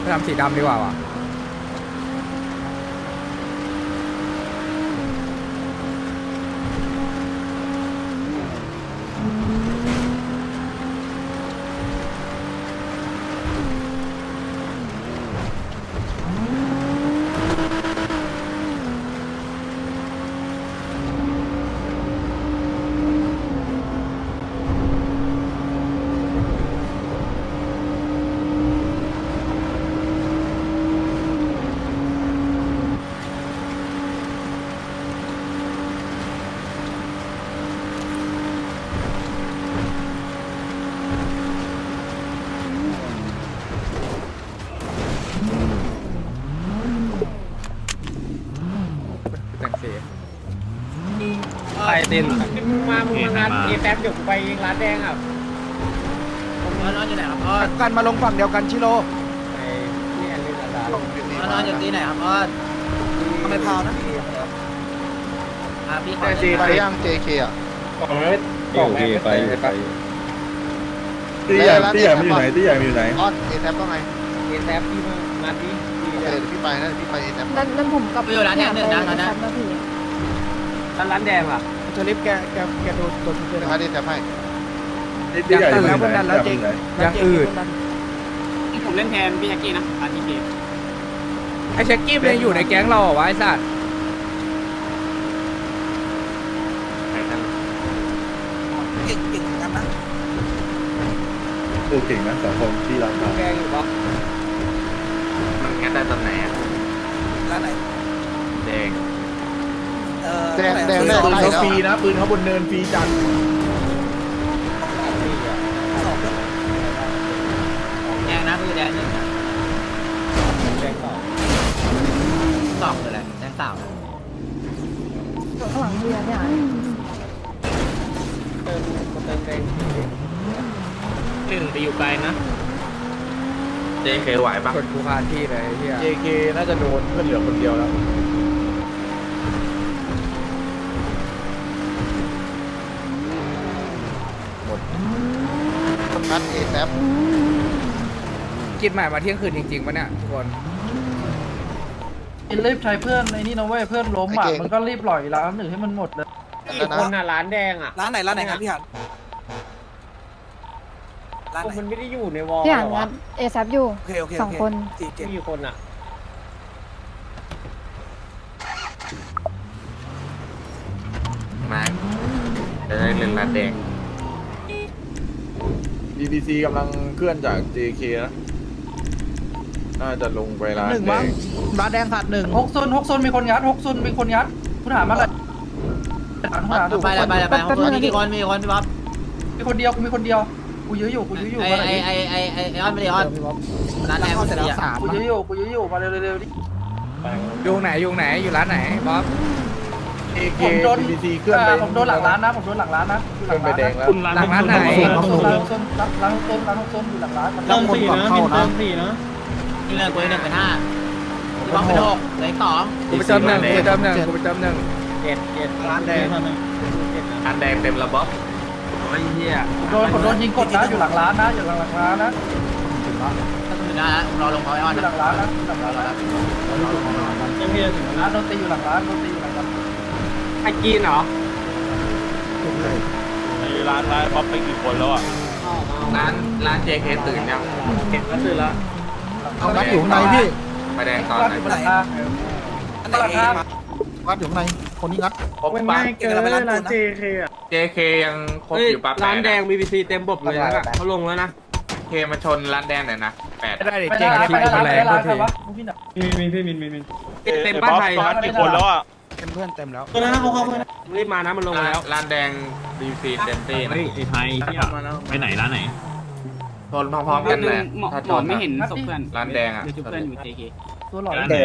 ไปทำสีดำดีกว่าว่ะ แต่งสี ไป เต้นมึงมามึงมางานเอแฟมเดี๋ยวกูไปเองร้านแดงอะนอนอยู่ไหนครับพ่อกันมาลงฝั่งเดียวกันชิโร่ไปเนี่ยเล่นร้านนอนอยู่ที่ไหนครับพ่อทำไมพาวนะอ่าพี่ขอไปย่าง JK อะโอเคไปไปตี้ใหญ่ตี้ใหญ่มันอยู่ไหนตี้ใหญ่มันอยู่ไหนอ้อนเอแทบต้องไงเอแฟมที่มาที่โอเคเดี๋ยวพี่ไปนะเดี๋ยวพี่ไปเอแทบนั่นนั่นผมกับไปอยู่ร้านแดงหนึ่งนะตอนนั้นนะพี่ร้านร้านแดงอะเชลิฟแกแกแกโดนโดนทุบเลยนะนะครับเอแทบให้ตี้ใหญ่อยู่ไหนยังอืดผมเล่นแทนพี่แจ็กกี้นะอาร์ทีเกไอ้เช็คกี้มันยังอยู่ในแก๊งเราเหรอวะไอ้สัตว์โอเก่งนะสองคนที่ร้านมาแดงอยู่ปะมันงัดได้ตอนไหนอะร้านไหนแดง แดงแดงแดงปืนไล่เขาแล้วฟรีนะปืนเขาบนเนินฟรีจังแดงนะพี่แดงหนึ่งนะแดงสองสองเลยแหละแดงสามข้างหลังเรือเนี่ยเติมเติมแดงหนึ่งไปอยู่ไกลนะเจ๊เคยไหวปะกดกูคาที่เลยไอ้เฮีย JK น่าจะโดนเพื่อนเหลือคนเดียวแล้ว คัดเอแทบกินใหม่มาเที่ยงคืนจริงๆปะเนี่ยทุกคนรีบใช้เพื่อนในนี่นะเว้ยเพื่อนล้มอะมันก็รีบปล่อยแล้วหนึ่งให้มันหมดเลยกี่คนอะร้านแดงอะร้านไหนร้านไหนครับพี่หันคนมันไม่ได้อยู่ในวอลพี่หอ่านรองัวะดเอซับอยู่โอเคโอเคสองคนกี่คนอะมาจะได้เล่นร้านแดง BBC กำลังเคลื่อนจาก JK นะ น่าจะลงไปร้านหนึ่งแดมั้งงร้านแดงขาดหนึ่งหกซุนหกซุนมีคนยัดหกซุนมีคนยัดคุณหามาเลยหาคุณหาไปเลยไปเลยไปคนนี้กี่คนมีคนพี่บ๊อบมีคนเดียวกูมีคนเดียวกูยื้ออยู่กูยื้ออยู่ไอมาเลยไอไอไอไอไอออนไม่ได้ออนร้านแดงมันดีอะสามกูยื้ออยู่กูยื้ออยู่มาเร็วๆดิอยู่ไหนอยู่ไหนอยู่ร้านไหนบ๊อบ JK ผมโดน BBC เคลื่อนไปผมโดนหลังร้านนะผมโดนหลังร้านนะอยู่เคหลื่ลัอนงไปร้านแดงนะแล้วหลังร้านไหนหลังซุนหลังซุนหลังซุนหลังซุนอยู่หลังร้านต้องคนก่อนเข้านะนี่เงินกูหนึ่งเป็นห้าพี่บ๊อบเป็นหกเลยสองกูไปเติมหนึ่งกูไปเติมหนึ่งกูไปเติมหนึ่งเจ็ดเจ็ดร้านแดงเจ็ดนะร้านแดงเต็มระบบไอ้เหี้ยโดนผมโดนยิงกดนะอยู่หลังร้านนะอยู่หลังร้านนะถ้าคุณนะรอลงเขาไอออนอยู่หลังร้านนะอยู่หลังร้านนะร้านโดนตีอยู่หลังร้านโดนตีอยู่หลังร้าน ไอ้กินเหรอร้านร้านบ๊อบไปกี่คนแล้วอะร้านร้าน JK ตื่นยังเห็นก็คือแล้วเอางัดอยู่ข้างในพี่ไปแดงตอนร้านไหนอยู่บนหลังคาบนหลังคางัดอยู่ข้างในคนนี้งัดครบปะเกินร้านเจเคอะ JK ยังครบอยู่ปะแปร้านดแดงบีบีซีเต็มบบเลยนะเขาลงแล้วนะเคมาชนร้านแดงหน่อยนะแปดไม่ได้ดิไม่เจ๊ได้งไม่ที่ได้ไปไม่แรงได้โทษทีใครวะพี่น่ะเต็มบ้านไทยกี่คนแล้วอะ เต็มเพื่อนเต็มแล้วรีบมานะมันลงร้านแล้วร้านแดง BBC เต็มที่นะไอ้ไทยไปไหนร้านไหนชนพร้อมๆกันเลยถ้าชนไม่อะเห็นศพเพื่อนร้านแดงอะตัวหล่อร้านไหน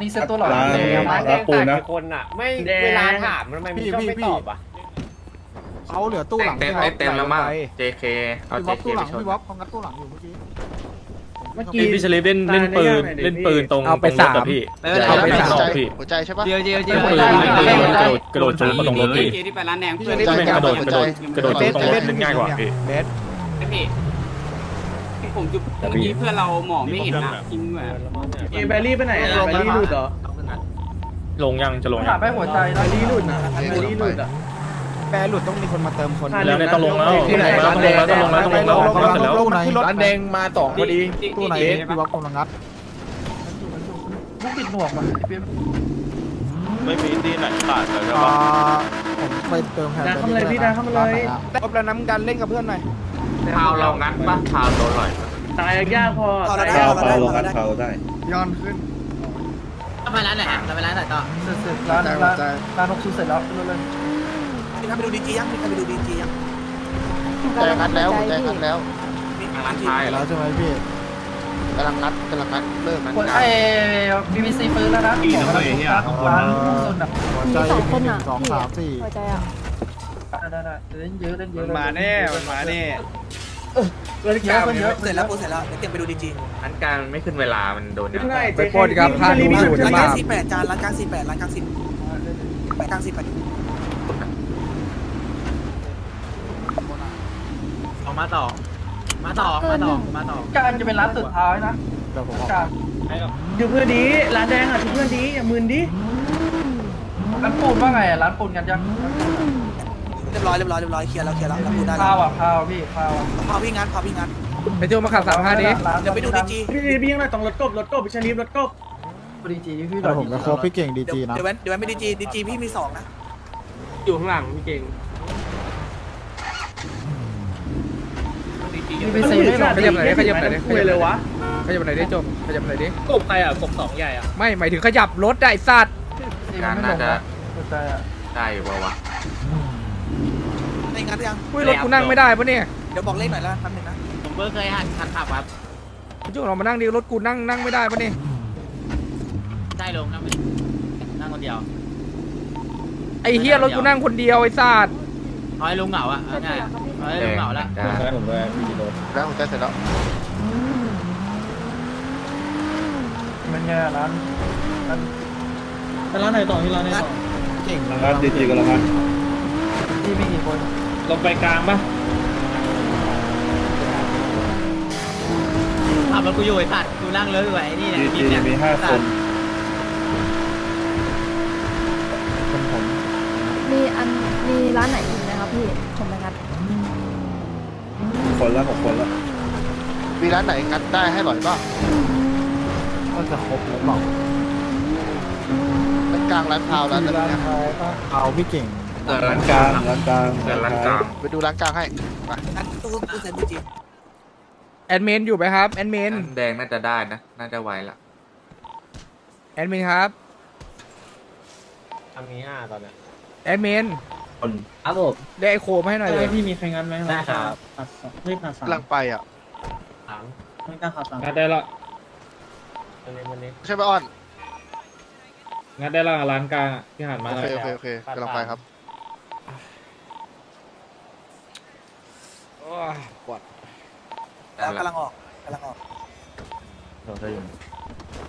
นี่เซ็ตตัวหล่อร้านเลยร้านแดงปูขาดนะกี่คนอะ ไม่เวลาถามทำไมมึงชอบไม่ตอบอะเขาเหลือตู้หลังเต็มพี่บ๊อบเต็มแล้วมั้ง JK เอาพี่บ๊อบ JK ตู้หไปลังชนพี่บ๊อบเขางัดตู้หลังอยู่เมื่อกี้ผม เมื่อพี่พี่ชลิปเล่นเล่นปืนเล่นปืนตรงเอาไปตรงรถสาม อะพี่ไม่เป็นไร เอาไปไม่สามเป็นไรพี่หัวใจใช่ปะ เจียวเจียวเจียวเล่นปืนเล่นปืนกระโดดกระโดดชนมาตรงรถพี่ ที่ไปร้านแดงพี่เพื่อนชลิปไม่กระโดดกระโดดกระโดดชนตรงรถเล่นง่ายกว่าพี่เบสพี่ผมจุดเมื่อกี้เพื่อนเราหมอไม่เห็นนะทิ้งไว้แบรี่ไปไหนอะแบรี่หลุดเหรอลงยังจะลงถายัมงไปหัวใจนะแบรี่หลุดนะแบรี่หลุดอะ แปรหลุดต้องมีคนมาเติมคนแล้วเนี่ยต้องลงแล้วต้องลงแล้วต้องลงแล้วต้องลงแล้วต้องลงแล้วเสร็จแล้วตู้ไหนร้านแดงมาสองพอดีตู้ไหนพี่วับกำลังงัดมุกปิดหนวกว่ะไอ้เปี๊ยกไม่มีที่ไหนขาดเลยใช่อ่าปะผมไปเติมแฮนดันเข้ามาเลยพี่ดันเข้ามาเลยครบแล้วน้ำกันเล่นกับเพื่อนหน่อยพาวเรางัดปะพาวโดนหน่อยตายยากพอเปล่าเปล่าลงงัดเปล่าได้ย้อนขึ้นทำไมร้านไหนทำไมร้านไหนต่อเสร็จเสร็จร้านร้านร้านหกศูนย์เสร็จแล้วเรื่อย หัวใจงัดแล้วหัวใจงัดแล้วร้านชายแล้วใช่ไหมพี่กำลังงัดกำลังงัดเริ่มงัดๆคนไอ้บีบีซีฟื้นแล้วนะบอกว่าร้านหกศูนย์อะหัวมีใจสองคนอะสองพี่สามสี่หัวใจอะได้ได้เล่นเยอะเล่นเยมัอะนมาแน่มันมาแน่เยอะเยอะเสร็จแล้วกูเสร็จแล้วเดี๋ยวเก็บไปดูดีจีร้านกลางไม่ขึ้นเวลามันโดนเนี่ยไปปล้นกับพาดูอยู่ใช่ไหมสี่แปดจานร้านกลางสี่แปดร้านกลางสี่แปดกลางสี่แปด ออกมาต่อ มาต่อ มาต่อ มาต่อ การจะเป็นร้านสุดท้ายนะเดี๋ยวผมออกการดูเพื่อนดี ร้านแดงอะดูเพื่อนดีอย่ามึนดิร้านปูนว่าไงร้านปูนกันยังเรียบร้อยเรียบร้อยเรียบร้อยเคลียร์แล้วเคลียร์แล้วเราพูดได้แล้ข้าววอะข้าวพี่ข้าวอะพาพี่งัดพาพี่งัดไปโจมาขับสามห้าดิเดี๋ยวไปดูดีจีพี่พี่ยังไงต้องรถกบรถกบไปชลีรถกบดีจีพี่เดี๋ยวผมจะครบพี่เก่งดีเดี๋ยวจีนะ เดี๋ยวแว้นเดี๋ยวแว้นไปดีจีดีจีพี่มีสองนะอยู่ข้างหลังพี่เก่ง บีบีซีไม่หลงขยับหน่อยดิขยับหน่อยดิคุยเลยวะขยับหน่อยดิจบขยับหน่อยดิกบใครอะกบสองใหญ่อะไม่หมายถึงขยับรถได้สัตว์การไม่หน่าลงจะนะหัวใจอะได้อยู่ปะวะ ในงัดยัง อุ้ยรถกูนั่งไม่ได้ปะเนี่ยเดี๋ยวบอกเลขหน่อยแล้วแป๊บนึงนะ ผมเพิ่งเคยหันหันขับครับพี่จุกเรามานั่งดิรถกูนั่งนั่งไม่ได้ปะเนี่ยได้ลงนั่งนั่งคนเดียวไอ้เฮียรถกูนั่งคนเดียวไอ้สัตว์เอาให้ลุงเหงาอะเอาง่าย เอาให้ลุงเหงาละ ได้ได้ผมได้พี่โดนแล้วหัวใจเสร็จแล้วมันแย่ร้านร้านร้านไหนต่อที่ร้านไหนต่อเก่งงัดดีจีกันแล้วกันที่มีกี่คนลงไปกลางปะขับรถกูอยู่ไอ้สัตว์กูนั่งเลยอยู่ไอ้นี่เนี่ยดีจีเนี่ยมีห้าคนคนผมมีอันมีร้านไหนอีกไหมครับพี่ผมไปงัด คนละหกคนละมีร้านไหนงัดได้ให้หน่อยบ้างก็จะครบหรือเปล่าร้านกลางร้านพาวร้านอะไรเงี้ยเอาพี่เก่งเกิดร้าร้านนกกลาลางงร้านกลางเกิดร้านกลางไปดูร้านกลางให้ไปงั้นตู้ตู้เซ็นดีจีแอดมินอยู่ไหมครับแอดมินร้านแดงน่าจะได้นะ น่าจะไวละแอดมินครับทำนี้อะตอนนี้แอดมิน ครับผม ได้ไอโคมให้หน่อยเลย พี่มีใครงันไหมได้ครับไม่ผ่าสามกำลังไปอะไม่กล้าผ่าสามงัดได้ละวันนี้ใช่ไหมอ้อน งัดได้ละร้านกลางที่หันมาโอเคโอเค โอเคกำลังไปครับ โอ้ยปวดแล้วกำลังออกกำลังออก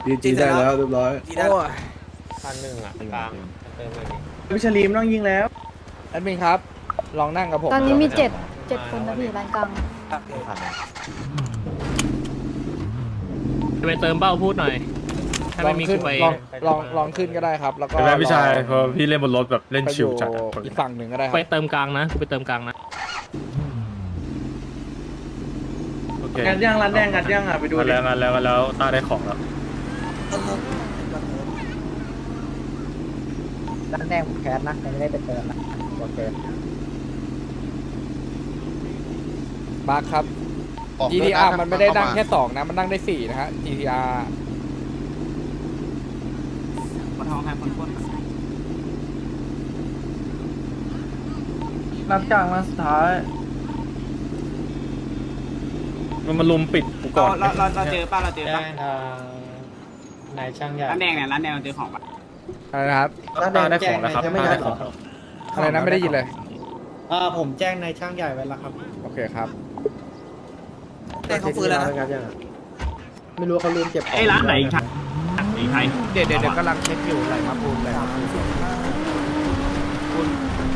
ดีจีได้แล้วเรียบร้อยดีได้โอ้ยพันหนึ่งอะกลางเติมเลยพี่ชลีมต้องยิงแล้ว แอดมินครับ ลองนั่งกับผมตอนนี้มีเจ็ดเจ็ดคนนะพี่ร้านกลางไปเติมเบ้าพูดหน่อย ถ้าลไม่องมีขึ้กูนไปลองลองลองขึ้นก็ได้ครับ แล้วก็เห็นไหมพี่ชายลองพอพี่เล่นบนรถแบบเล่นไปอชิวยู่จัดอะอีกฝั่งหนึ่งก็ได้คไปรับเติมกลางนะกูไปเติมกลางนะ โอเคงัดย่างร้านแดงงัดย่างอะไปดูมาแล้วมาแล้วมาแล้วต้าได้ของแล้วร้านแดงผมแคสนะยังไม่ได้ไปเติมนะ โอเคบักครับ ออกเดิ GTR หามันไม่ได้นั่งเข้าาแค่สองนะ มันนั่งได้สี่นะฮะ GTR คนท้องใครคนพ้นร้านกลางร้านสุดท้าย มันมาลุมปิดกูก่อนเราเราเราเจอป่ะเราเจอป่ะทางนายช่างใหญ่ร้านแดงเนี่ยร้านแดงเราเจอของป่ะอะไรนะครับต้าได้ของแล้วครับต้าได้ของแล้ว อะไรนะไม่ได้ยินเลย อ่าผมแจ้งนายช่างใหญ่ไว้แล้วครับโอเคครับแดงเขาฟื้นแล้วนะไม่รู้เขาลืมเก็บไอ้ร้านไหนอีกทางอีกไทยเดี๋ยวเดี๋ยวเดี๋ยวกำลังเช็คอยู่ไหลมาปูนไหลมาปูนคุณ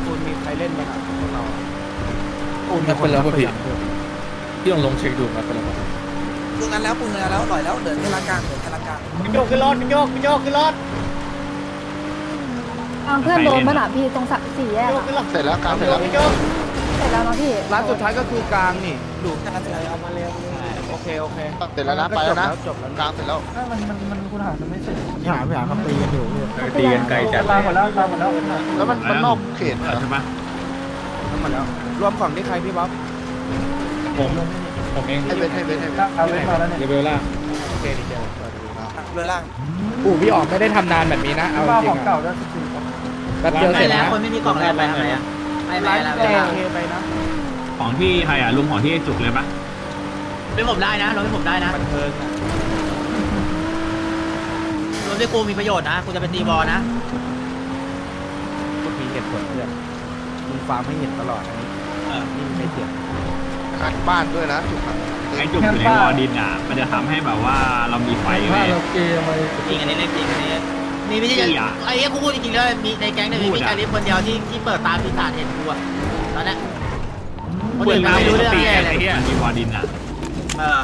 คุณมีใครเล่นบ้างอะพวกเราอะปูนเป็นแล้วป่ะพี่พี่ลองลงเช็คดูครับเป็นแล้วป่ะปูงานแล้วปูงานแล้วหล่อยแล้วเดินแค่ลานกลางเดินแค่ลานกลางโยกขึ้นรถโยกโยกขึ้นรถ ทางเพื่อนโดนป่ะน่ะพี่ตรงสักสี่แยกโยกอะขึ้นรถเสร็จแล้วกลางเสร็จแล้วโยกเสร็จแล้วเนาะพี่ร้านสุดท้ายก็คือกลางนี่ดูกลางเสร็จแล้วเอามาเร็วโอเคโอเคเสร็จแล้วนะไปแล้วนะจบแล้วกลางเสร็จแล้วมันมันมันคุณหามันไม่เสร็จพี่หาพี่หาเขาตีกันอยู่พี่ตีกันไกลจัดลาหมดแล้วลาหมดแล้วแล้วมันมันนอกเขตเหรอใช่ปะทั้งหมดแล้วรวมฝั่งที่ใครพี่บ๊อบผมผมเองให้เวทให้เวทให้เวทเอาเว้นมาแล้วเนี่ยเลเวลล่างโอเคดีเจเรือล่างอู่พี่ออกไม่ได้ทำนานแบบนี้นะเอาบ้าจริของงเก่าๆได้อะสิบสี่ แป๊บเดียวไปเสร็จแล้วนะคนไม่มีกล่องอะไรไปทำไมอะไปไปร้านแล้วแอเคไปนะของที่ใครอะลุงของที่จุกเลยปะเป็นผมได้นะรถเป็นผมได้นะบันเทิงอะรถที่กูมีประโยชน์นะกูจะเป็นตีบอลนะพูดมีเหตุผลเพื่อนมึงฟังไม่เห็นตลอดอันนี้เออนี่ไม่เถียงขัดบ้านด้วยนะจุกอะไอ้จุกอยู่ในวอร์ดินอะ มันจะทำให้แบบว่าเรามีไฟเว้ยจริงอันนี้เล่นจริงอันนี้ มีไม่ใช่จริงอะไอ้เนี้ยกูพูดจริงๆเลยมีในแก๊งเนี่ยมีพูดพี่อะการลิฟคนเดียวที่ที่เปิดตาปีศาจเห็นกูอะตอนเนี้ยคนเปิอื่ดนตาไม่ปรู้กเรื่องติแน่ไอ้เลยเหี้ยมันมีวอร์ดินอะเออ